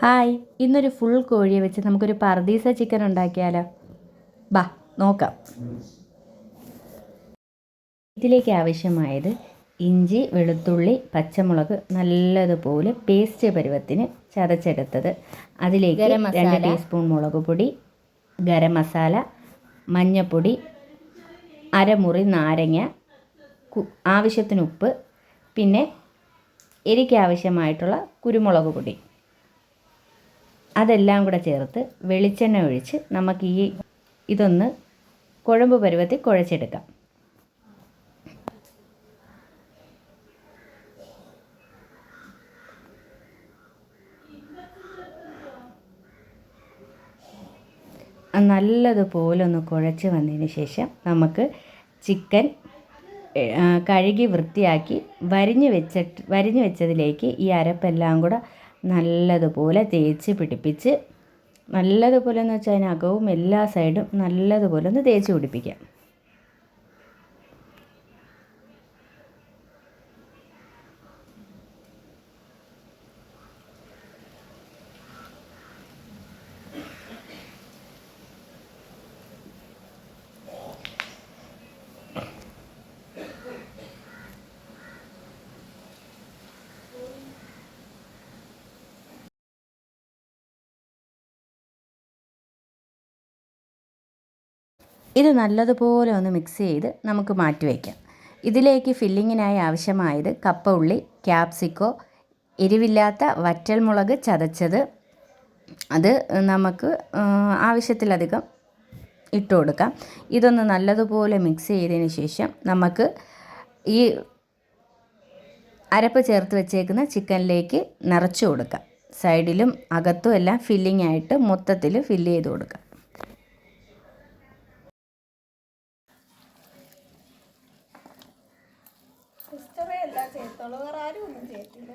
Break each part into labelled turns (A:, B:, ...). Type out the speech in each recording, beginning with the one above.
A: Hi ഇന്നൊരു full കോഴിയെ വെച്ച് നമുക്കൊരു പർദീസ ചിക്കൻ ഉണ്ടാക്കിയാലോ? ബാ നോക്കാം. ഇതിലേക്ക് ആവശ്യമായത് ഇഞ്ചി വെളുത്തുള്ളി പച്ചമുളക് നല്ലതുപോലെ പേസ്റ്റ് പരുവത്തിന് ചതച്ചെടുത്തത്. അതിലേക്ക് രണ്ട് ടീസ്പൂൺ മുളക് പൊടി ഗരം മസാല മഞ്ഞൾപ്പൊടി അരമുറി നാരങ്ങ ആവശ്യത്തിന് ഉപ്പ് പിന്നെ എരിക്കാവശ്യമായിട്ടുള്ള കുരുമുളക് പൊടി. അതെല്ലാം കൂടെ ചേർത്ത് വെളിച്ചെണ്ണ ഒഴിച്ച് നമുക്ക് ഈ ഇതൊന്ന് കുഴമ്പ് പരുവത്തിൽ കുഴച്ചെടുക്കാം. നല്ലതുപോലെ ഒന്ന് കുഴച്ച് വന്നതിന് ശേഷം നമുക്ക് ചിക്കൻ കഴുകി വൃത്തിയാക്കി വരിഞ്ഞ് വെച്ചിട്ട് വരിഞ്ഞ് വെച്ചതിലേക്ക് ഈ അരപ്പെല്ലാം കൂടെ നല്ലതുപോലെ തേച്ച് പിടിപ്പിച്ച് നല്ലതുപോലെ എന്ന് വെച്ചാൽ അതിനകവും എല്ലാ സൈഡും നല്ലതുപോലെ ഒന്ന് തേച്ച് പിടിപ്പിക്കാം. ഇത് നല്ലതുപോലെ ഒന്ന് മിക്സ് ചെയ്ത് നമുക്ക് മാറ്റി വയ്ക്കാം ഇതിലേക്ക് ഫില്ലിങ്ങിനായി ആവശ്യമായത് കപ്പ ഉള്ളി ക്യാപ്സിക്കോ എരിവില്ലാത്ത വറ്റൽമുളക് ചതച്ചത്. അത് നമുക്ക് ആവശ്യത്തിലധികം ഇട്ട് കൊടുക്കാം. ഇതൊന്ന് നല്ലതുപോലെ മിക്സ് ചെയ്തതിന് ശേഷം നമുക്ക് ഈ അരപ്പ് ചേർത്ത് വെച്ചേക്കുന്ന ചിക്കനിലേക്ക് നിറച്ചു കൊടുക്കാം. സൈഡിലും അകത്തും എല്ലാം ഫില്ലിംഗ് ആയിട്ട് മൊത്തത്തിൽ ഫില്ല് ചെയ്ത് കൊടുക്കാം.
B: സിസ്റ്ററേ എല്ലാം ചെയ്യത്തുള്ളൂ വേറെ ആരും ഒന്നും ചെയ്യത്തില്ല.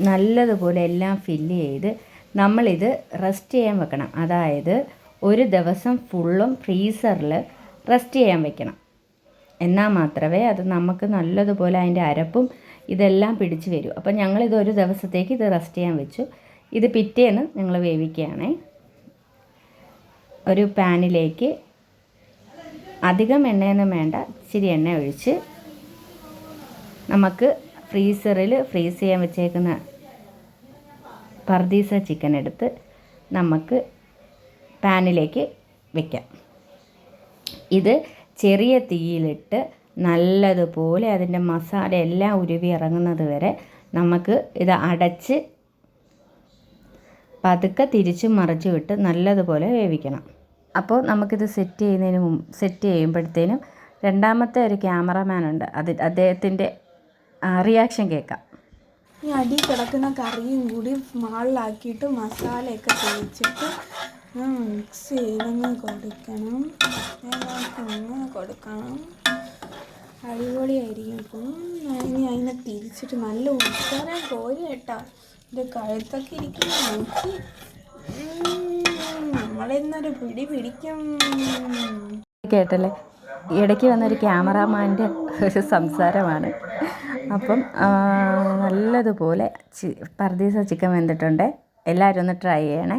A: നല്ലതുപോലെ എല്ലാം ഫില്ല് ചെയ്ത് നമ്മളിത് റെസ്റ്റ് ചെയ്യാൻ വെക്കണം. അതായത് ഒരു ദിവസം ഫുള്ളും ഫ്രീസറിൽ റെസ്റ്റ് ചെയ്യാൻ വെക്കണം. എന്നാൽ മാത്രമേ അത് നമുക്ക് നല്ലതുപോലെ അതിന്റെ അരപ്പും ഇതെല്ലാം പിടിച്ച് വരൂ. അപ്പം ഞങ്ങളിത് ഒരു ദിവസത്തേക്ക് ഇത് റെസ്റ്റ് ചെയ്യാൻ വെച്ചു. ഇത് പിറ്റേന്ന് ഞങ്ങൾ വേവിക്കുകയാണേ. ഒരു പാനിലേക്ക് അധികം എണ്ണയൊന്നും വേണ്ട ഇച്ചിരി എണ്ണ ഒഴിച്ച് നമുക്ക് ഫ്രീസറിൽ ഫ്രീസ് ചെയ്യാൻ വെച്ചേക്കുന്ന പർദീസ ചിക്കൻ എടുത്ത് നമുക്ക് പാനിലേക്ക് വെക്കാം. ഇത് ചെറിയ തീയിലിട്ട് നല്ലതുപോലെ അതിന്റെ മസാല എല്ലാം ഉരുവി ഇറങ്ങുന്നത് വരെ നമുക്ക് ഇത് അടച്ച് പതുക്കെ തിരിച്ചും മറിച്ചു വിട്ട് നല്ലതുപോലെ വേവിക്കണം. അപ്പോൾ നമുക്കിത് സെറ്റ് ചെയ്യുന്നതിന് മുമ്പ് സെറ്റ് ചെയ്യുമ്പോഴത്തേനും രണ്ടാമത്തെ ഒരു ക്യാമറമാൻ ഉണ്ട്. അത് അദ്ദേഹത്തിന്റെ റിയാക്ഷൻ കേൾക്കാം.
B: ഈ അടി കിടക്കുന്ന കറിയും കൂടി മാളിലാക്കിയിട്ട് മസാലയൊക്കെ തേച്ചിട്ട് മിക്സ് ചെയ്തങ്ങ് കൊടുക്കണം. ഇങ്ങനെ കൊടുക്കണം. അടിപൊളിയായിരിക്കും. ഇനി അതിനെ തിരിച്ചിട്ട് നല്ല ഉച്ചാരം കോരി കേട്ടോ. ഇത് കഴുത്തൊക്കെ ഇരിക്കുന്ന നോക്കി. നമ്മളിന്നൊരു പിടി പിടിക്കും.
A: കേട്ടല്ലേ? ഇടയ്ക്ക് വന്നൊരു ക്യാമറാമാന്റെ ഒരു സംസാരമാണ്. അപ്പം നല്ലതുപോലെ ചി പർദീസ ചിക്കൻ വെന്തിട്ടുണ്ട്. എല്ലാവരും ഒന്ന് ട്രൈ ചെയ്യണേ.